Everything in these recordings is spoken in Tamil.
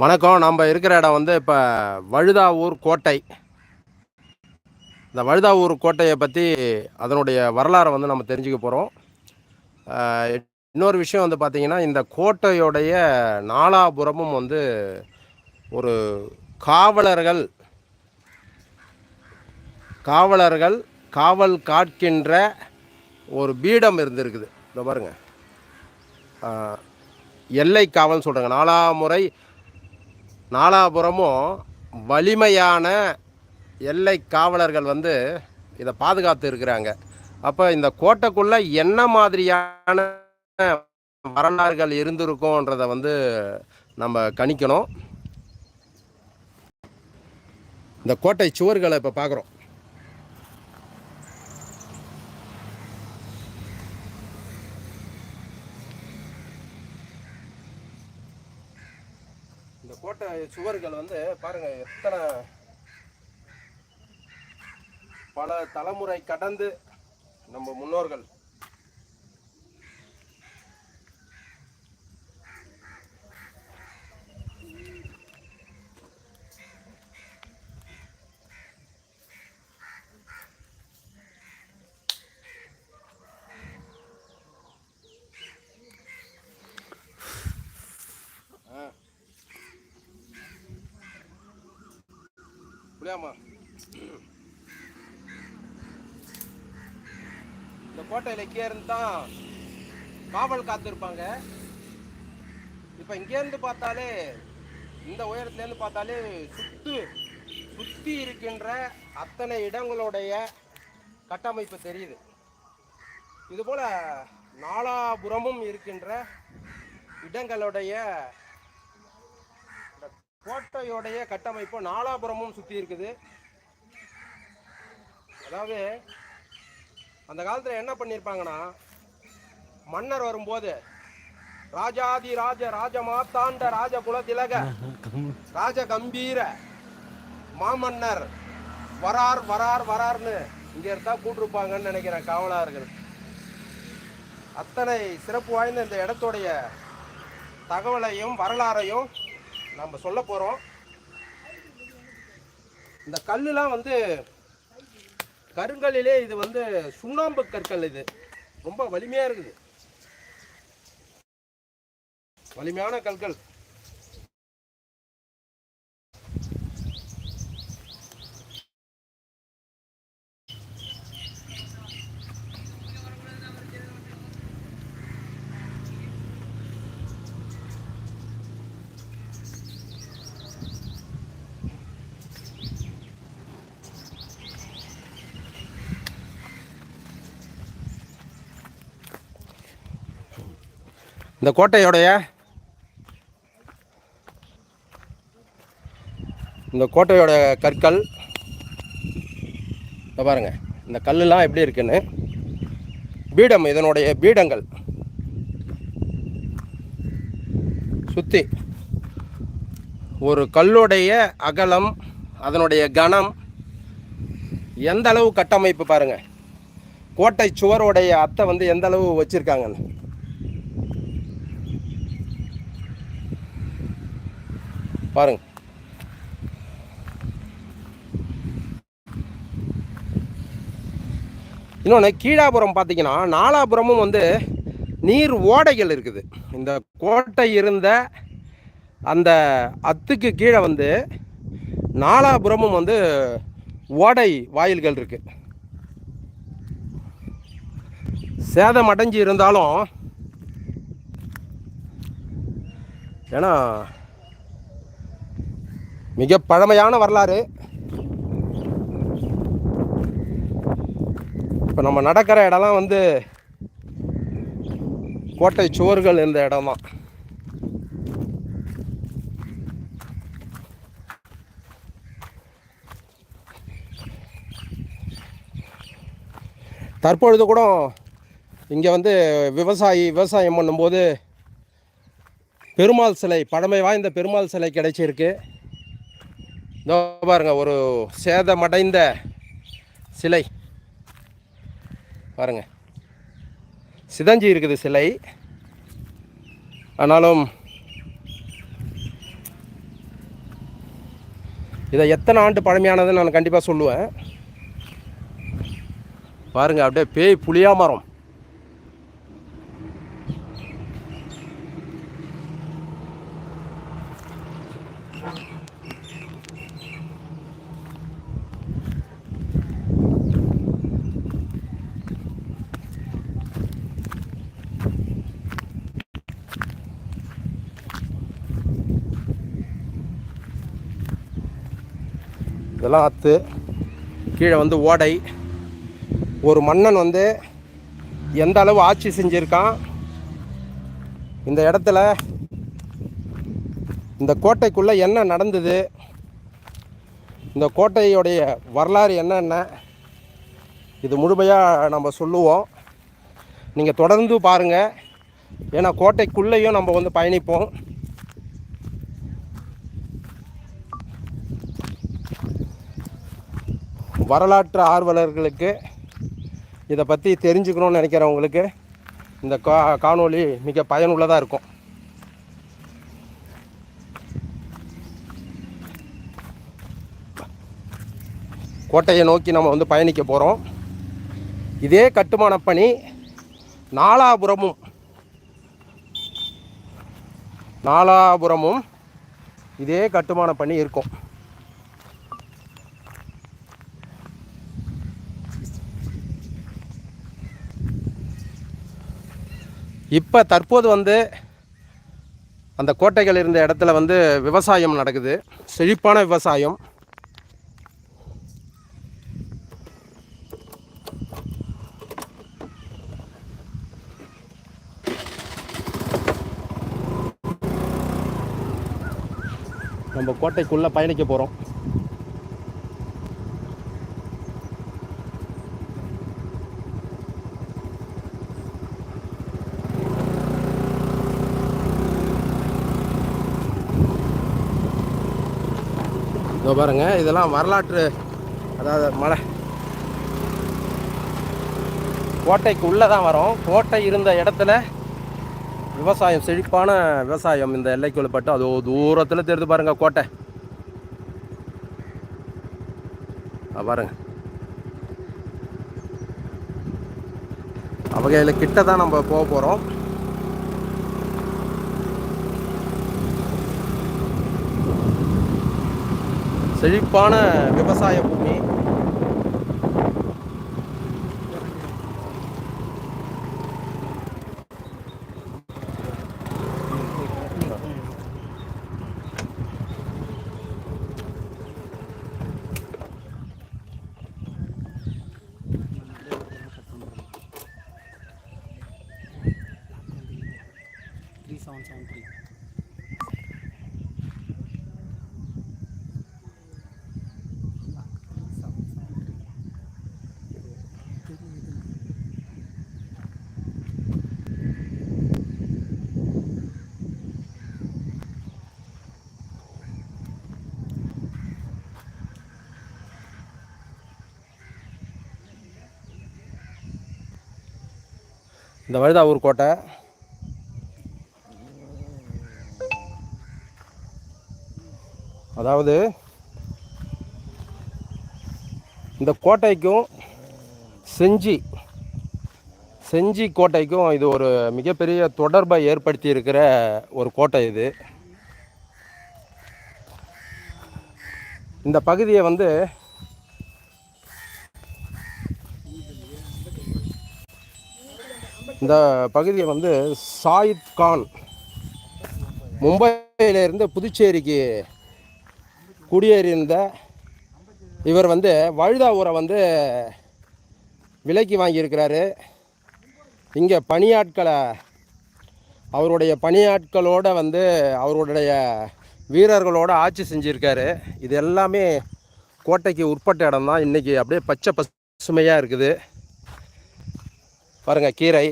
வணக்கம். நம்ம இருக்கிற இடம் வந்து இப்போ வழுதாவூர் கோட்டை. இந்த வழுதாவூர் கோட்டையை பற்றி அதனுடைய வரலாறை வந்து நம்ம தெரிஞ்சுக்க போகிறோம் இன்னொரு விஷயம் வந்து பார்த்திங்கன்னா இந்த கோட்டையுடைய நாலாபுரமும் வந்து ஒரு காவலர்கள் காவலர்கள் காவல் காக்கின்ற ஒரு பீடம் இருந்திருக்குது. இந்த பாருங்கள் எல்லை காவல்னு சொல்கிறாங்க நாலாமுறை நாலாபுரமும் வலிமையான எல்லை காவலர்கள் வந்து இதை பாதுகாத்து இருக்கிறாங்க. அப்போ இந்த கோட்டைக்குள்ளே என்ன மாதிரியான வரலாறுகள் இருந்திருக்கும்ன்றத வந்து நம்ம கணிக்கணும். இந்த கோட்டை சுவர்களை இப்போ பார்க்குறோம் இந்த கோட்டை சுவர்கள் வந்து பாருங்க எத்தனை பல தலைமுறை கடந்து நம்ம முன்னோர்கள் புரியாமா இந்த கோட்டையில் இங்கேருந்து தான் காவல் காத்திருப்பாங்க. இப்போ இங்கேருந்து பார்த்தாலே இந்த உயரத்துலேருந்து பார்த்தாலே சுத்து சுற்றி இருக்கின்ற அத்தனை இடங்களுடைய கட்டமைப்பு தெரியுது. இதுபோல் நாலாபுரமும் நாலாபுறமும் இருக்கின்ற இடங்களுடைய கோட்டையோடைய கட்டமைப்பு நாலாபுரமும் சுற்றி இருக்குது. அதாவது அந்த காலத்தில் என்ன பண்ணியிருப்பாங்கன்னா மன்னர் வரும்போது ராஜாதி ராஜ ராஜ மாத்தாண்ட ராஜ குலதிலக ராஜ கம்பீர மாமன்னர் வரார் வரார் வரார்னு இங்கே இருந்தால் கூட்டிருப்பாங்கன்னு நினைக்கிறேன் காவலாளர்கள் அத்தனை சிறப்பு வாய்ந்த இந்த இடத்துடைய தகவலையும் வரலாறையும் நம்ம சொல்ல போகிறோம் இந்த கல்லுலாம் வந்து கருங்கல்லிலே இது வந்து சுண்ணாம்பு கற்கள் இது. ரொம்ப வலிமையாக இருக்குது. வலிமையான கற்கள். இந்த கோட்டையோடைய இந்த கோட்டையோட கற்கள் இப்போ பாருங்கள் இந்த கல்லுலாம் எப்படி இருக்குன்னு பீடம் இதனுடைய பீடங்கள். சுற்றி ஒரு கல்லுடைய அகலம் அதனுடைய கனம் எந்த அளவு கட்டமைப்பு பாருங்கள் கோட்டை சுவருடைய அத்தை வந்து எந்த அளவு பாருங்க. இன்னொன்று கீழாபுரம் பார்த்தீங்கன்னா நாலாபுரமும் வந்து நீர் ஓடைகள் இருக்குது. இந்த கோட்டை இருந்த அந்த அத்துக்கு கீழே வந்து நாலாபுரமும் வந்து ஓடை வாயில்கள் இருக்கு. சேதம் அடைஞ்சு இருந்தாலும் ஏன்னா மிக பழமையான வரலாறு. இப்போ நம்ம நடக்கிற இடம்லாம் வந்து கோட்டை சுவர்கள் இருந்த இடம் தான் தற்பொழுது கூட இங்கே வந்து விவசாயி விவசாயம் பண்ணும்போது பெருமாள் சிலை பழமை வாய்ந்த பெருமாள் சிலை கிடைச்சிருக்கு. இதோ பாருங்க ஒரு சேதமடைந்த சிலை. பாருங்க. சிதஞ்சி இருக்குது சிலை. ஆனாலும் இதை எத்தனை ஆண்டு பழமையானதுன்னு நான் கண்டிப்பாக சொல்லுவேன். பாருங்கள் அப்படியே பேய் புளியா மரம் இதெல்லாம் அத்து கீழே வந்து ஓடை. ஒரு மன்னன் வந்து எந்த அளவு ஆட்சி செஞ்சுருக்கான்? இந்த இடத்துல இந்த கோட்டைக்குள்ளே என்ன நடந்தது? இந்த கோட்டையுடைய வரலாறு என்னென்ன? இது முழுமையாக நம்ம சொல்லுவோம். நீங்கள் தொடர்ந்து பாருங்கள் ஏன்னா கோட்டைக்குள்ளேயும் நம்ம வந்து பயணிப்போம். வரலாற்று ஆர்வலர்களுக்கு இதை பற்றி தெரிஞ்சுக்கணும்னு நினைக்கிறவங்களுக்கு இந்த கா காணொளி மிக பயனுள்ளதாக இருக்கும். கோட்டையை நோக்கி நம்ம வந்து பயணிக்க போகிறோம் இதே கட்டுமான பணி நாலாபுரமும் நாலாபுரமும் இதே கட்டுமான பணி இருக்கும். இப்போ தற்போது வந்து அந்த கோட்டைகள் இருந்த இடத்துல வந்து விவசாயம் நடக்குது. செழிப்பான விவசாயம். நம்ம கோட்டைக்குள்ளே பயணிக்க போகிறோம் இதோ பாருங்க இதெல்லாம் வரலாற்று அதாவது மலை. கோட்டைக்கு உள்ளே தான் வரும். கோட்டை இருந்த இடத்துல விவசாயம் செழிப்பான விவசாயம் இந்த எல்லைக்குள்ள பட்டு அதோ தூரத்தில் தெரிந்து பாருங்க கோட்டை. பாருங்க. அவகையில் கிட்ட தான் நம்ம போக போகிறோம் செழிப்பான விவசாய பூமி. இந்த வழுதாவூர் கோட்டை. அதாவது இந்த கோட்டைக்கும் செஞ்சி செஞ்சி கோட்டைக்கும் இது ஒரு மிகப்பெரிய தொடர்பை ஏற்படுத்தி இருக்கிற ஒரு கோட்டை இது. இந்த பகுதியை வந்து இந்த பகுதியை வந்து சாயித் கான் மும்பையிலிருந்து புதுச்சேரிக்கு குடியேறியிருந்த இவர் வந்து வழுதாவூரை வந்து விலைக்கு வாங்கியிருக்கிறாரு. இங்கே பணியாட்களை அவருடைய பணியாட்களோட வந்து அவருடைய வீரர்களோட ஆட்சி செஞ்சுருக்காரு. இது எல்லாமே கோட்டைக்கு உட்பட்ட இடம் தான் இன்றைக்கி அப்படியே பச்சை பசுமையாக இருக்குது. பாருங்கள் கீரை.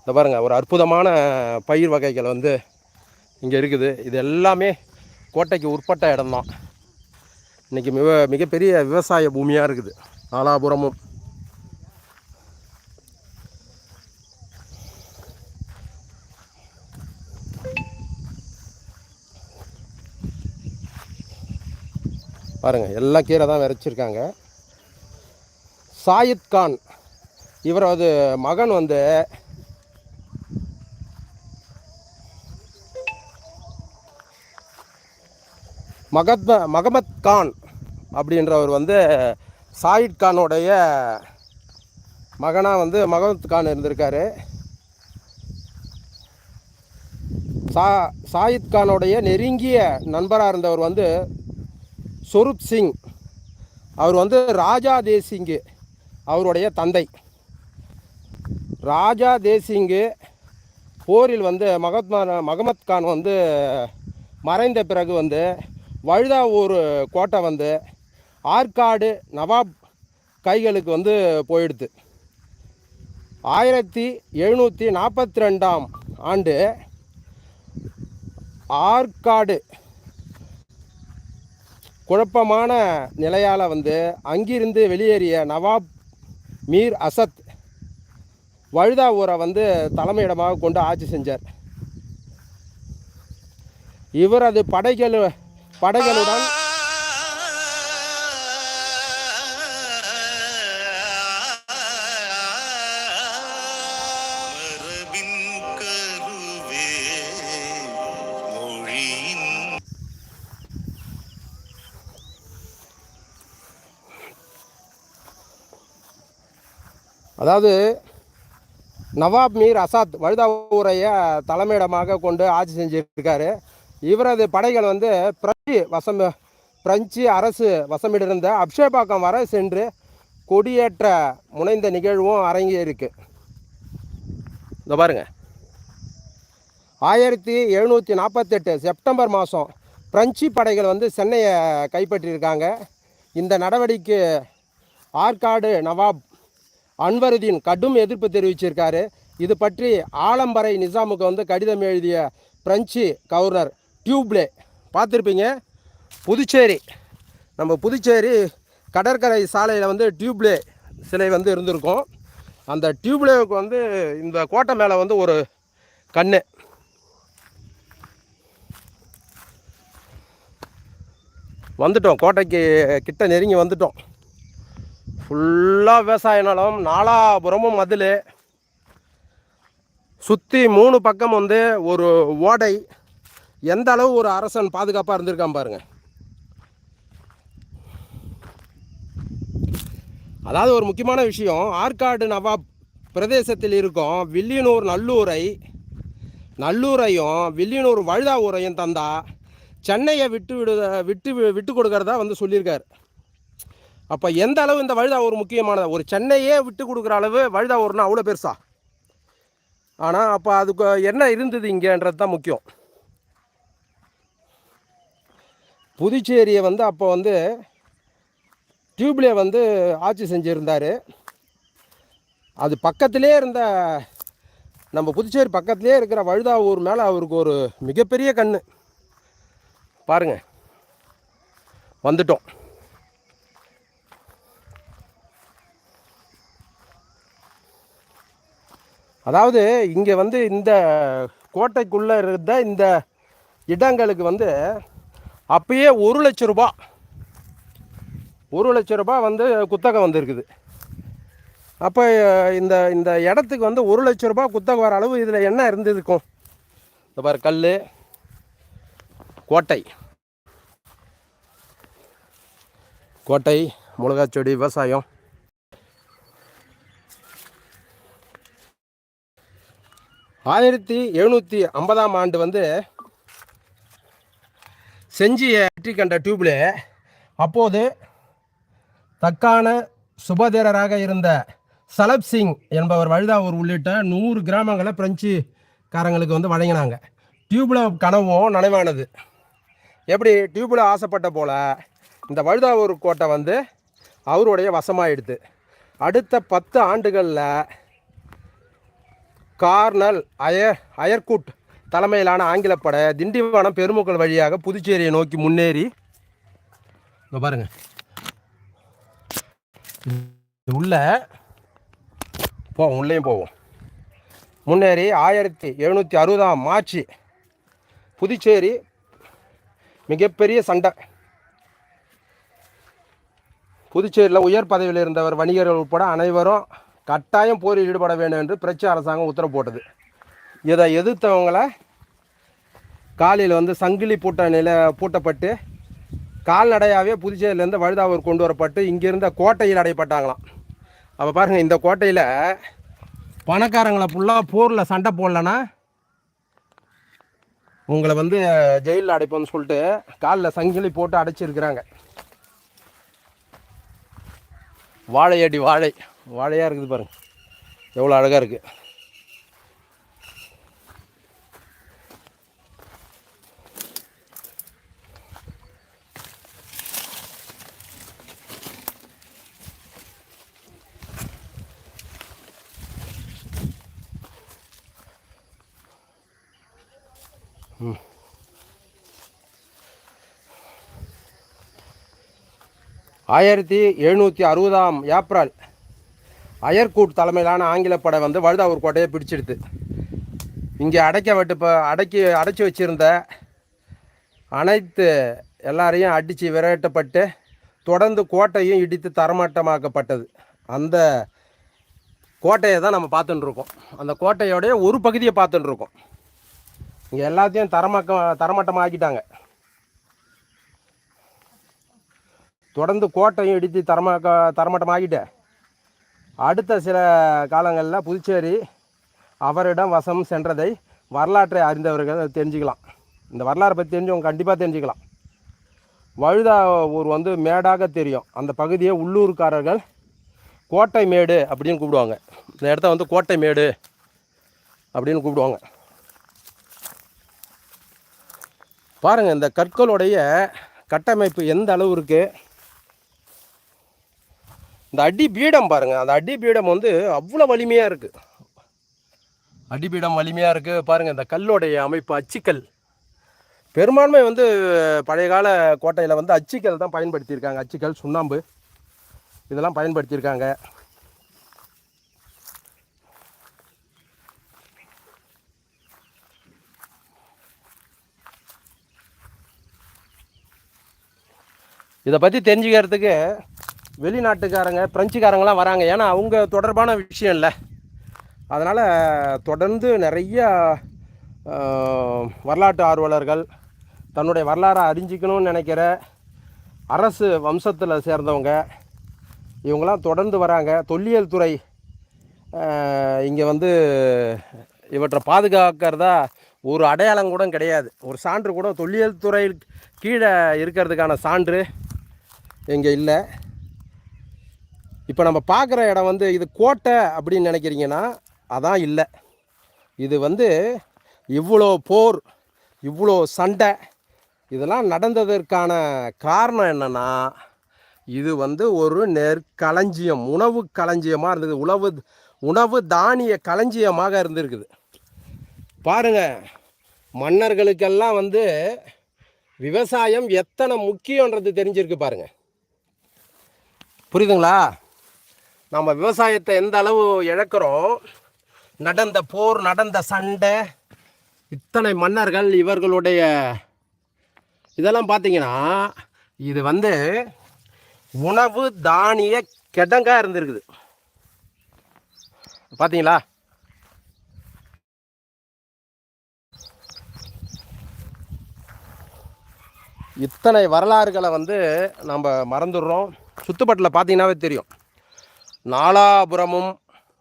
இந்த பாருங்கள் ஒரு அற்புதமான பயிர் வகைகள் வந்து இங்கே இருக்குது. இது எல்லாமே கோட்டைக்கு உட்பட்ட இடம்தான். இன்றைக்கி மிக மிகப்பெரிய விவசாய பூமியாக இருக்குது. நாலாபுரமும். பாருங்கள் எல்லாம் கீரை தான் விரைச்சிருக்காங்க சாயித் கான். இவரது மகன் வந்து மகத்ம மகமத் கான் அப்படின்றவர் வந்து சாயித் கானுடைய மகனாக வந்து மகமத் கான் இருந்திருக்காரு. சா சாயித் கானுடைய நெருங்கிய நண்பராக இருந்தவர் வந்து சொரூப் சிங். அவர் வந்து ராஜா தேசிங்கு அவருடைய தந்தை. ராஜா தேசிங்கு போரில் வந்து மகத்மா மகமத் கான் வந்து மறைந்த பிறகு வந்து வழுதாவூர் கோட்டை வந்து ஆற்காடு நவாப் கைகளுக்கு வந்து போயிடுது. ஆயிரத்தி எழுநூற்றி நாற்பத்தி ரெண்டாம் ஆண்டு ஆற்காடு குழப்பமான நிலையால் வந்து அங்கிருந்து வெளியேறிய நவாப் மீர் அசத் வழுதாவூரை வந்து தலைமையிடமாக கொண்டு ஆட்சி செஞ்சார். இவரது படைகள் படைகளுடன் அதாவது நவாப் மீர் அசாத் வழுதாவூரைய தலைமையிடமாக கொண்டு ஆட்சி செஞ்சிருக்காரு. இவரது படைகள் வந்து பிரெஞ்சு வசம் பிரெஞ்சு அரசு வசமிட்டிருந்த அப்ஷேபாக்கம் வரை சென்று கொடியேற்ற முனைந்த நிகழ்வும் அரங்கேறிருக்கு. இந்த பாருங்க. ஆயிரத்தி எழுநூற்றி நாற்பத்தெட்டு செப்டம்பர் மாதம் பிரெஞ்சு படைகள் வந்து சென்னையை கைப்பற்றியிருக்காங்க. இந்த நடவடிக்கை ஆற்காடு நவாப் அன்வருதீன் கடும் எதிர்ப்பு தெரிவிச்சிருக்காரு. இது பற்றி ஆலம்பரை நிசாமுக்கு வந்து கடிதம் எழுதிய பிரெஞ்சு கவர்னர் டியூப்ளே. பார்த்துருப்பீங்க? புதுச்சேரி. நம்ம புதுச்சேரி கடற்கரை சாலையில் வந்து டியூப்ளே சிலை வந்து இருந்திருக்கும். அந்த டியூப்ளேவுக்கு வந்து இந்த கோட்டை மேலே வந்து ஒரு கண் வந்துட்டோம். கோட்டைக்கு கிட்ட நெருங்கி வந்துட்டோம். ஃபுல்லாக விவசாய நிலம் நாலாபுரமும் மதில். சுற்றி மூணு பக்கம் வந்து ஒரு ஓடை. எந்த அளவு ஒரு அரசன் பாதுகாப்பாக இருந்திருக்கான் பாருங்கள் அதாவது ஒரு முக்கியமான விஷயம் ஆற்காடு நவாப் பிரதேசத்தில் இருக்கும் வில்லியனூர் நல்லூரை நல்லூரையும் வில்லியனூர் வழுதாவூரையும் தந்தா சென்னையை விட்டு விடு விட்டு விட்டு கொடுக்கறதா வந்து சொல்லியிருக்காரு. அப்போ எந்த அளவு இந்த வழுதாவூர் முக்கியமானது? ஒரு சென்னையே விட்டு கொடுக்குற அளவு வழுதாவூர்னா அவ்வளோ பெருசா? ஆனால் அப்போ அதுக்கு என்ன இருந்தது இங்கேன்றது தான் முக்கியம். புதுச்சேரியை வந்து அப்போ வந்து டியூப்லே வந்து ஆட்சி செஞ்சுருந்தார். அது பக்கத்திலே இருந்த நம்ம புதுச்சேரி பக்கத்திலே இருக்கிற வழுதாவூர் மேலே அவருக்கு ஒரு மிகப்பெரிய கண் பாருங்க. வந்துட்டோம். அதாவது இங்கே வந்து இந்த கோட்டைக்குள்ளே இருந்த இந்த இடங்களுக்கு வந்து அப்பயே ஒரு லட்ச ரூபா ஒரு லட்ச ரூபாய் வந்து குத்தகை வந்திருக்குது. அப்போ இந்த இந்த இடத்துக்கு வந்து ஒரு லட்ச ரூபா குத்தகை வர அளவு இதில் என்ன இருந்திருக்கும் இந்த பாரு கல் கோட்டை. கோட்டை மிளகாச்செடி விவசாயம். ஆயிரத்தி எழுநூற்றி ஐம்பதாம் ஆண்டு வந்து செஞ்சியை வெற்றி கண்ட டியூப்ல அப்போது தக்கான சுபதேரராக இருந்த சலப் சிங் என்பவர் வழுதாவூர் உள்ளிட்ட நூறு கிராமங்களை பிரெஞ்சுக்காரங்களுக்கு வந்து வழங்கினாங்க. டியூப்ல கனவும் நனவானது. எப்படி டியூப்ல ஆசைப்பட்ட போல இந்த வழுதாவூர் கோட்டை வந்து அவருடைய வசமாயிடுது. அடுத்த பத்து ஆண்டுகளில் கார்னல் அய அயர்குட் தலைமையிலான ஆங்கிலப்படை திண்டிவனம் பெருமுக்கல் வழியாக புதுச்சேரியை நோக்கி முன்னேறி. இங்கே பாருங்க. உள்ள போவோம் உள்ளேயும் போவோம். முன்னேறி ஆயிரத்தி எழுநூற்றி அறுபதாம் மார்ச் புதுச்சேரி மிகப்பெரிய சண்டை. புதுச்சேரியில் உயர் பதவியில் இருந்தவர் வணிகர்கள் உட்பட அனைவரும் கட்டாயம் போரில் ஈடுபட வேண்டும் என்று பிரச்சு அரசாங்கம் உத்தரவு போட்டது. இதை எதிர்த்தவங்களை காலையில் வந்து சங்கிலி பூட்ட நில பூட்டப்பட்டு கால்நடையாகவே புதுச்சேரியிலேருந்து வழுதாவூர் கொண்டு வரப்பட்டு இங்கிருந்த கோட்டையில் அடைப்பட்டாங்களாம். அப்போ பாருங்கள் இந்த கோட்டையில் பணக்காரங்களை ஃபுல்லாக போரில் சண்டை போடலன்னா உங்களை வந்து ஜெயிலில் அடைப்போம்னு சொல்லிட்டு காலில் சங்கிலி போட்டு அடைச்சிருக்கிறாங்க. வாழையடி வாழை. வாழையாக இருக்குது பாருங்க எவ்வளோ அழகாக இருக்குது ஆயிரத்தி எழுநூற்றி அறுபதாம் ஏப்ரல் அயர்கூட் தலைமையிலான ஆங்கில படை வந்து வழுதாவூர் கோட்டையை பிடிச்சிடுது. இங்கே அடைக்க விட்டு இப்போ அடக்கி அடைச்சி வச்சிருந்த அனைத்து எல்லாரையும் அடித்து விரட்டப்பட்டு தொடர்ந்து கோட்டையும் இடித்து தரமட்டமாக்கப்பட்டது. அந்த கோட்டையை தான் நம்ம பார்த்துட்டுருக்கோம் அந்த கோட்டையோடைய ஒரு பகுதியை பார்த்துட்டுருக்கோம் இங்கே எல்லாத்தையும் தரமாக்க தரமட்டமாக்கிட்டாங்க. தொடர்ந்து கோட்டையும் இடித்து தரமாக்க தரமட்டமாகிட்டு அடுத்த சில காலங்களில் புதுச்சேரி அவரிடம் வசம் சென்றதை வரலாற்றை அறிந்தவர்கள் தெரிஞ்சுக்கலாம். இந்த வரலாறை பற்றி தெரிஞ்சவங்க கண்டிப்பாக தெரிஞ்சுக்கலாம். வழுதா ஊர் வந்து மேடாக தெரியும். அந்த பகுதியை உள்ளூர்காரர்கள் கோட்டை மேடு அப்படின்னு கூப்பிடுவாங்க. இந்த இடத்த வந்து கோட்டை மேடு அப்படின்னு கூப்பிடுவாங்க. பாருங்கள் இந்த கற்களுடைய கட்டமைப்பு எந்த அளவு இருக்குது இந்த அடி பீடம் பாருங்க அந்த அடி பீடம் வந்து அவ்வளோ வலிமையாக இருக்குது அடிபீடம் வலிமையாக இருக்குது பாருங்கள் இந்த கல்லுடைய அமைப்பு அச்சுக்கல். பெரும்பான்மை வந்து பழைய கால கோட்டையில் வந்து அச்சுக்கல் தான் பயன்படுத்தியிருக்காங்க. அச்சுக்கல் சுண்ணாம்பு இதெல்லாம் பயன்படுத்தியிருக்காங்க. இதை பற்றி தெரிஞ்சுக்கிறதுக்கு வெளிநாட்டுக்காரங்க பிரெஞ்சுக்காரங்களாம் வராங்க. ஏன்னா அவங்க தொடர்பான விஷயம் இல்லை. அதனால் தொடர்ந்து நிறைய வரலாற்று ஆர்வலர்கள் தன்னுடைய வரலாறை அறிஞ்சிக்கணும்னு நினைக்கிற அரசு வம்சத்தில் சேர்ந்தவங்க இவங்களாம் தொடர்ந்து வராங்க. தொல்லியல் துறை இங்கே வந்து இவற்றை பாதுகாக்கிறதா ஒரு அடையாளம் கூட கிடையாது. ஒரு சான்று கூட தொல்லியல் துறை கீழே இருக்கிறதுக்கான சான்று இங்கே இல்லை. இப்போ நம்ம பார்க்குற இடம் வந்து இது கோட்டை அப்படின்னு நினைக்கிறீங்கன்னா அதான் இல்லை. இது வந்து இவ்வளோ போர் இவ்வளோ சண்டை இதெல்லாம் நடந்ததற்கான காரணம் என்னென்னா இது வந்து ஒரு நெற்களஞ்சியம் உணவு களஞ்சியமாக இருந்தது. உணவு உணவு தானிய களஞ்சியமாக இருந்திருக்குது. பாருங்க மன்னர்களுக்கெல்லாம் வந்து விவசாயம் எத்தனை முக்கியன்றது தெரிஞ்சிருக்கு பாருங்கள் புரியுதுங்களா? நம்ம விவசாயத்தை எந்த அளவு இழக்கிறோம்? நடந்த போர் நடந்த சண்டை இத்தனை மன்னர்கள் இவர்களுடைய இதெல்லாம் பார்த்தீங்கன்னா இது வந்து உணவு தானிய கிடங்காக இருந்திருக்குது. பார்த்தீங்களா? இத்தனை வரலாறுகளை வந்து நம்ம மறந்துடுறோம். சுத்துப்பட்டில் பார்த்தீங்கன்னாவே தெரியும். நாலாபுரமும்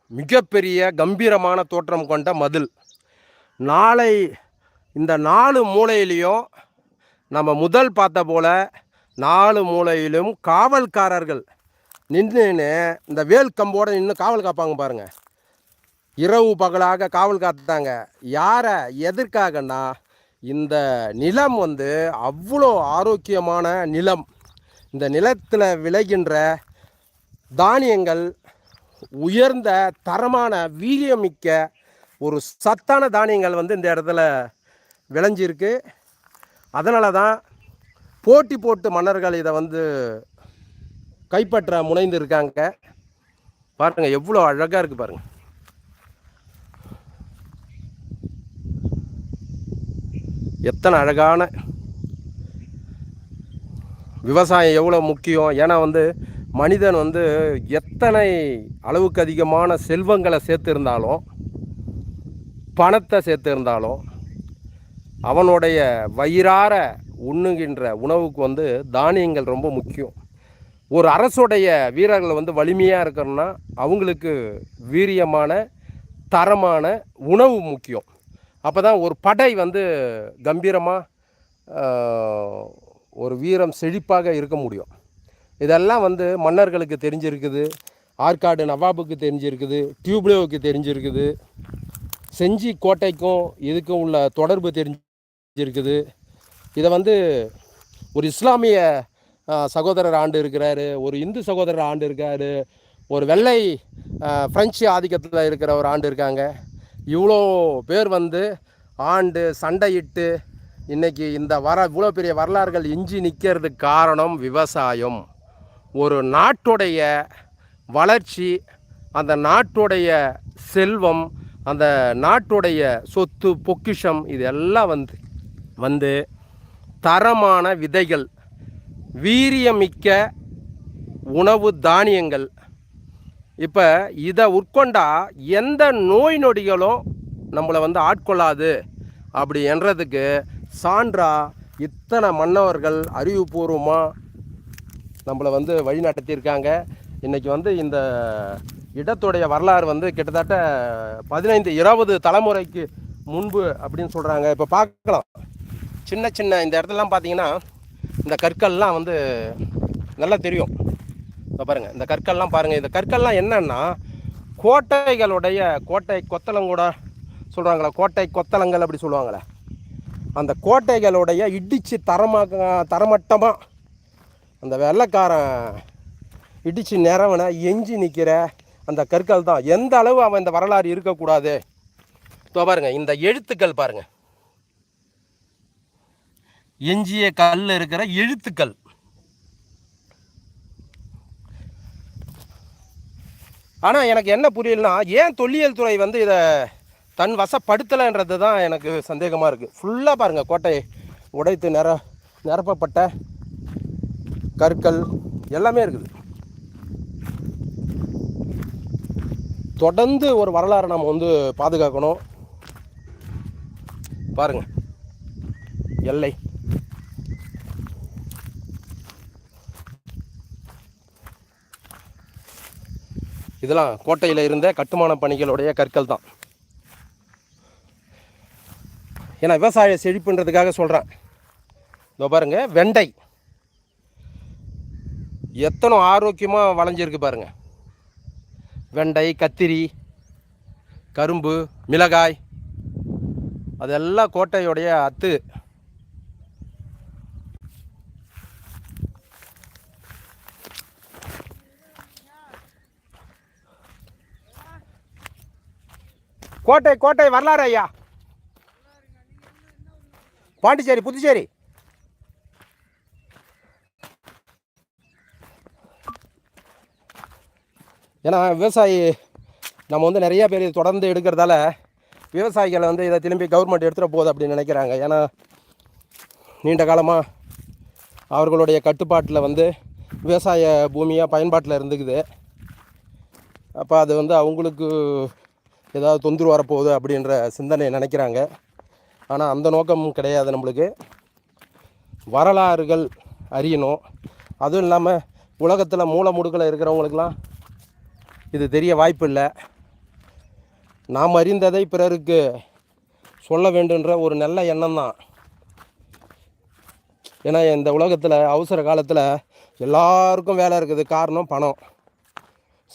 மிகப்பெரிய கம்பீரமான தோற்றம் கொண்ட மதில். நாளை இந்த நாலு மூலையிலையும் நம்ம முதல் பார்த்த போல நாலு மூலையிலும் காவல்காரர்கள் நின்றுன்னு இந்த வேல் கம்போடு நின்று காவல் காப்பாங்க பாருங்கள் இரவு பகலாக காவல் காத்துட்டாங்க யாரை எதற்காகன்னா இந்த நிலம் வந்து அவ்வளோ ஆரோக்கியமான நிலம். இந்த நிலத்தில் விளைகின்ற தானியங்கள் உயர்ந்த தரமான வீரியமிக்க ஒரு சத்தான தானியங்கள் வந்து இந்த இடத்துல விளைஞ்சிருக்கு. அதனால தான் போட்டி போட்டு மன்னர்கள் இதை வந்து கைப்பற்ற முனைந்து இருக்காங்க பாருங்க எவ்வளோ அழகாக இருக்குது பாருங்கள் எத்தனை அழகான விவசாயம் எவ்வளோ முக்கியம். ஏன்னா வந்து மனிதன் வந்து எத்தனை அளவுக்கு அதிகமான செல்வங்களை சேர்த்திருந்தாலும் பணத்தை சேர்த்திருந்தாலும் அவனுடைய வயிறார உண்ணுகின்ற உணவுக்கு வந்து தானியங்கள் ரொம்ப முக்கியம். ஒரு அரசுடைய வீரர்கள் வந்து வலிமையாக இருக்கணும்னா அவங்களுக்கு வீரியமான தரமான உணவு முக்கியம். அப்போ தான் ஒரு படை வந்து கம்பீரமாக ஒரு வீரம் செழிப்பாக இருக்க முடியும். இதெல்லாம் வந்து மன்னர்களுக்கு தெரிஞ்சிருக்குது. ஆற்காடு நவாபுக்கு தெரிஞ்சிருக்குது. டியூப்ளேவுக்கு தெரிஞ்சிருக்குது. செஞ்சி கோட்டைக்கும் இதுக்கும் உள்ள தொடர்பு தெரிஞ்சிருக்குது. இதை வந்து ஒரு இஸ்லாமிய சகோதரர் ஆண்டு இருக்கிறாரு ஒரு இந்து சகோதரர் ஆண்டு இருக்காரு ஒரு வெள்ளை ஃப்ரெஞ்சு பிரெஞ்சு ஆதிக்கத்தில் இருக்கிற ஒரு ஆண்டு இருக்காங்க. இவ்வளோ பேர் வந்து ஆண்டு சண்டையிட்டு இன்னைக்கு இந்த வர இவ்வளோ பெரிய வரலாறுகள் இஞ்சி நிற்கிறதுக்கு காரணம் விவசாயம். ஒரு நாட்டுடைய வளர்ச்சி அந்த நாட்டுடைய செல்வம் அந்த நாட்டுடைய சொத்து பொக்கிஷம் இது எல்லாம் வந்து வந்து தரமான விதைகள் வீரியமிக்க உணவு தானியங்கள். இப்போ இதை உட்கொண்டா எந்த நோய் நொடிகளும் நம்மளை வந்து ஆட்கொள்ளாது. அப்படி என்றதுக்கு சான்றா இத்தனை மன்னவர்கள் அறிவுபூர்வமாக நம்மளை வந்து வழி நடத்தியிருக்காங்க இன்றைக்கி வந்து இந்த இடத்துடைய வரலாறு வந்து கிட்டத்தட்ட பதினைந்து இருபது தலைமுறைக்கு முன்பு அப்படின்னு சொல்கிறாங்க இப்போ பார்க்கலாம். சின்ன சின்ன இந்த இடத்துலலாம் பார்த்தீங்கன்னா இந்த கற்கள்லாம் வந்து நல்லா தெரியும். இப்போ பாருங்கள் இந்த கற்கள்லாம் பாருங்கள் இந்த கற்கள்லாம் என்னன்னா கோட்டைகளுடைய கோட்டை கொத்தலங்கூட சொல்கிறாங்களே கோட்டை கொத்தலங்கள் அப்படி சொல்லுவாங்களே. அந்த கோட்டைகளுடைய இடித்து தரமாக தரமட்டமாக அந்த வெள்ளைக்காரன் இடித்து நிறவனை எஞ்சி நிற்கிற அந்த கற்கள் தான். எந்த அளவு அவன் இந்த வரலாறு இருக்கக்கூடாது? இப்போ பாருங்கள் இந்த எழுத்துக்கள் பாருங்கள் எஞ்சிய கல்லில் இருக்கிற எழுத்துக்கள். ஆனால் எனக்கு என்ன புரியலனா ஏன் தொல்லியல் துறை வந்து இதை தன் வசப்படுத்தலைன்றது தான் எனக்கு சந்தேகமாக இருக்குது ஃபுல்லாக பாருங்கள் கோட்டை உடைத்து நிர நிரப்பப்பட்ட கற்கள் எல்லாமே இருக்குது. தொடர்ந்து ஒரு வரலாறை நம்ம வந்து பாதுகாக்கணும். பாருங்க. எல்லை. இதெல்லாம் கோட்டையில் இருந்த கட்டுமான பணிகளுடைய கற்கள் தான். ஏன்னா விவசாய செழிப்புன்றதுக்காக சொல்கிறேன் இதோ பாருங்கள் வெண்டை. எத்தனை ஆரோக்கியமாக வளைஞ்சிருக்கு பாருங்கள் வெண்டை கத்திரி கரும்பு மிளகாய் அதெல்லாம் கோட்டையுடைய அத்து. கோட்டை கோட்டை வரலாறு ஐயா. பாண்டிச்சேரி புதுச்சேரி. ஏன்னா விவசாயி நம்ம வந்து நிறையா பேர் தொடர்ந்து எடுக்கிறதால விவசாயிகளை வந்து இதை திரும்பி கவர்மெண்ட் எடுத்துகிட்டு போகுது அப்படின்னு நினைக்கிறாங்க. ஏன்னா நீண்ட காலமாக அவர்களுடைய கட்டுப்பாட்டில் வந்து விவசாய பூமியாக பயன்பாட்டில் இருந்துக்குது. அப்போ அது வந்து அவங்களுக்கு ஏதாவது தொந்தரவு வரப்போகுது அப்படின்ற சிந்தனை நினைக்கிறாங்க. ஆனால் அந்த நோக்கம் கிடையாது நம்மளுக்கு. வரலாறுகள் அறியணும். அதுவும் இல்லாமல் உலகத்தில் மூல முடுக்கில் இருக்கிறவங்களுக்கெல்லாம் இது தெரிய வாய்ப்பு இல்லை நாம் அறிந்ததை பிறருக்கு சொல்ல வேண்டுன்ற ஒரு நல்ல எண்ணம் தான் ஏன்னா இந்த உலகத்தில் அவசர காலத்தில் எல்லாருக்கும் வேலை இருக்குது. காரணம் பணம்.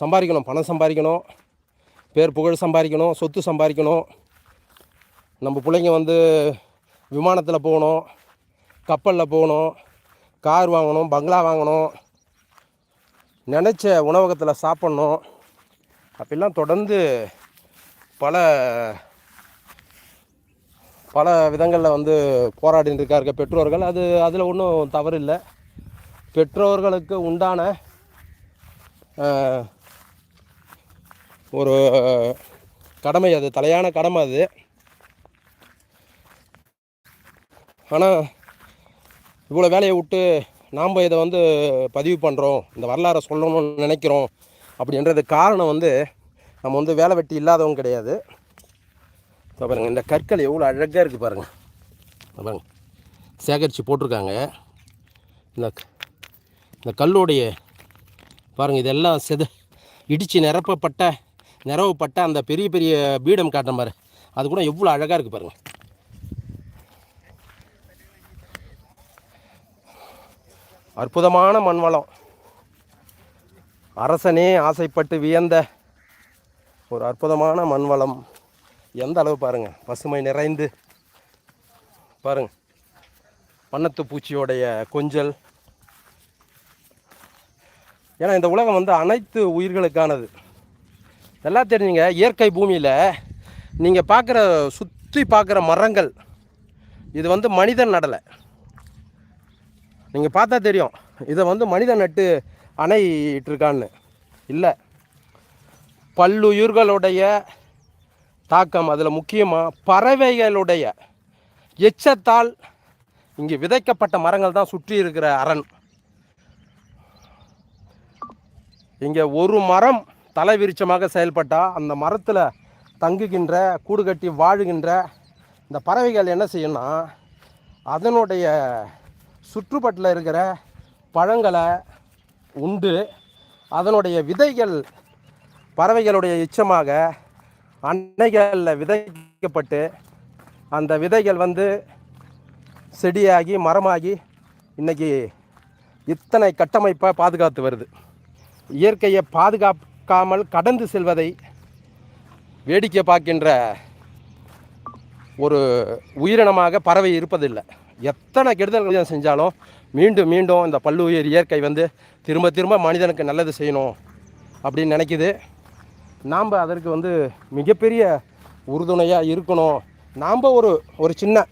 சம்பாதிக்கணும். பணம் சம்பாதிக்கணும். பேர் புகழ் சம்பாதிக்கணும். சொத்து சம்பாதிக்கணும். நம்ம பிள்ளைங்க வந்து விமானத்தில் போகணும். கப்பலில் போகணும். கார் வாங்கணும். பங்களா வாங்கணும். நினச்ச உணவகத்தில் சாப்பிட்ணும். அப்படிலாம் தொடர்ந்து பல பல விதங்களில் வந்து போராடிட்டு இருக்காருங்க பெற்றோர்கள். அது அதில் ஒன்றும் தவறு இல்லை பெற்றோர்களுக்கு உண்டான ஒரு கடமை அது தலையான கடமை அது. ஆனால் இவ்வளோ வேலையை விட்டு நாம் இதை வந்து பதிவு பண்ணுறோம் இந்த வரலாறை சொல்லணும்னு நினைக்கிறோம். அப்படின்றது காரணம் வந்து நம்ம வந்து வேலை வெட்டி இல்லாதவங்க கிடையாது. இப்போ பாருங்கள் இந்த கற்கள் எவ்வளோ அழகாக இருக்குது பாருங்கள் இதோ பாருங்க சேகரித்து போட்டிருக்காங்க. இந்த இந்த கல்லுடைய பாருங்கள் இதெல்லாம் செது இடித்து நிரப்பப்பட்ட நிரவப்பட்ட அந்த பெரிய பெரிய பீடம் காட்டுற மாதிரி. அது கூட எவ்வளோ அழகாக இருக்குது பாருங்கள் அற்புதமான மண்வளம். அரசனே ஆசைப்பட்டு வியந்த ஒரு அற்புதமான மண்வளம். எந்த அளவு பாருங்கள் பசுமை நிறைந்து. பாருங்க வண்ணத்து பூச்சியோடைய கொஞ்சல். ஏன்னா இந்த உலகம் வந்து அனைத்து உயிர்களுக்கானது. எல்லாம் தெரிஞ்சுங்க இயற்கை பூமியில் நீங்கள் பார்க்குற சுற்றி பார்க்குற மரங்கள் இது வந்து மனிதன் நடலை. நீங்கள் பார்த்தா தெரியும் இதை வந்து மனிதன் நட்டு அணையிட்டிருக்கான்னு. இல்லை. பல்லுயிர்களுடைய தாக்கம் அதில் முக்கியமாக பறவைகளுடைய எச்சத்தால் இங்கே விதைக்கப்பட்ட மரங்கள் தான் சுற்றி இருக்கிற அரண். இங்கே ஒரு மரம் தலைவிரிச்சமாக செயல்பட்டால் அந்த மரத்தில் தங்குகின்ற கூடு கட்டி வாழுகின்ற இந்த பறவைகள் என்ன செய்யணும்னா அதனுடைய சுற்றுப்பட்டில் இருக்கிற பழங்களை உண்டு. அதனுடைய விதைகள் பறவைகளுடைய எச்சமாக அன்னைகளில் விதைக்கப்பட்டு அந்த விதைகள் வந்து செடியாகி மரமாகி இன்னைக்கு இத்தனை கட்டமைப்பை பாதுகாத்து வருது. இயற்கையை பாதுகாக்காமல் கடந்து செல்வதை வேடிக்கை பார்க்கின்ற ஒரு உயிரினமாக பறவை இருப்பதில்லை. எத்தனை கெடுதல்கள் செஞ்சாலும் மீண்டும் மீண்டும் இந்த பல்லுயிர் இயற்கை வந்து திரும்ப திரும்ப மனிதனுக்கு நல்லது செய்யணும் அப்படின்னு நினைக்குது. நாம் அதற்கு வந்து மிகப்பெரிய உறுதுணையாக இருக்கணும். நாம் ஒரு ஒரு சின்ன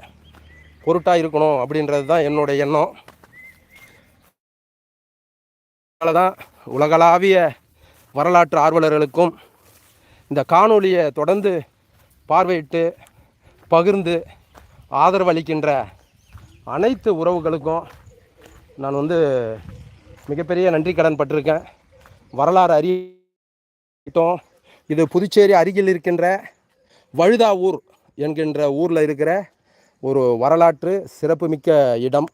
பொருட்டாக இருக்கணும் அப்படின்றது தான் என்னுடைய எண்ணம். அதனால தான் உலகளாவிய வரலாற்று ஆர்வலர்களுக்கும் இந்த காணொலியை தொடர்ந்து பார்வையிட்டு பகிர்ந்து ஆதரவு அளிக்கின்ற அனைத்து உறவுகளுக்கும் நான் வந்து மிகப்பெரிய நன்றி கடன் பட்டிருக்கேன். வரலாறு அறிவித்தோம் இது புதுச்சேரி அருகில் இருக்கின்ற வழுதாவூர் என்கின்ற ஊரில் இருக்கிற ஒரு வரலாற்று சிறப்புமிக்க இடம்.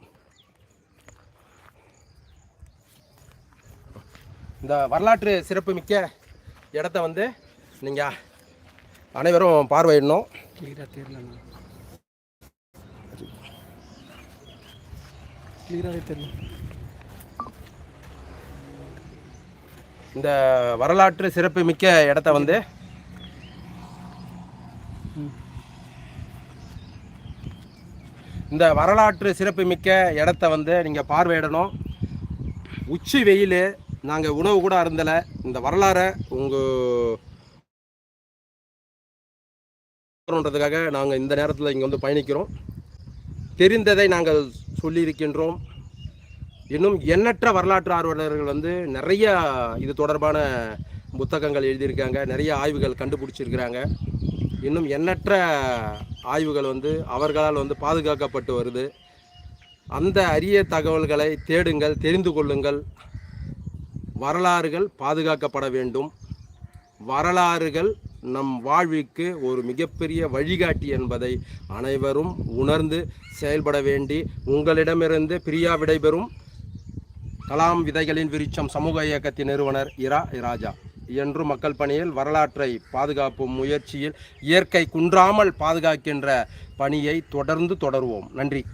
இந்த வரலாற்று சிறப்புமிக்க இடத்த வந்து நீங்கள் அனைவரும் பார்வையிடணும். கிளியராகவே தெரியும் இந்த வரலாற்று சிறப்பு மிக்க இடத்த வந்து இந்த வரலாற்று சிறப்பு மிக்க இடத்த வந்து நீங்கள் பார்வையிடணும். உச்சி வெயில் நாங்கள் உணவு கூட அருந்தலை. இந்த வரலாறை உங்கள்ன்றதுக்காக நாங்கள் இந்த நேரத்தில் இங்கே வந்து பயணிக்கிறோம். தெரிந்ததை நாங்கள் சொல்லியிருக்கின்றோம். இன்னும் எண்ணற்ற வரலாற்று ஆர்வலர்கள் வந்து நிறைய இது தொடர்பான புத்தகங்கள் எழுதியிருக்காங்க. நிறைய ஆய்வுகள் கண்டுபிடிச்சிருக்கிறாங்க. இன்னும் எண்ணற்ற ஆய்வுகள் வந்து அவர்களால் வந்து பாதுகாக்கப்பட்டு வருது. அந்த அரிய தகவல்களை தேடுங்கள் தெரிந்து கொள்ளுங்கள். வரலாறுகள் பாதுகாக்கப்பட வேண்டும். வரலாறுகள் நம் வாழ்விற்கு ஒரு மிகப்பெரிய வழிகாட்டி என்பதை அனைவரும் உணர்ந்து செயல்பட வேண்டி உங்களிடமிருந்து பிரியா விடைபெறும் கலாம் விதைகளின் விருச்சம் சமூக இயக்கத்தின் நிறுவனர் இரா இராஜா. என்று மக்கள் பணியில் வரலாற்றை பாதுகாப்பும் முயற்சியில் இயற்கை குன்றாமல் பாதுகாக்கின்ற பணியை தொடர்ந்து தொடருவோம். நன்றி.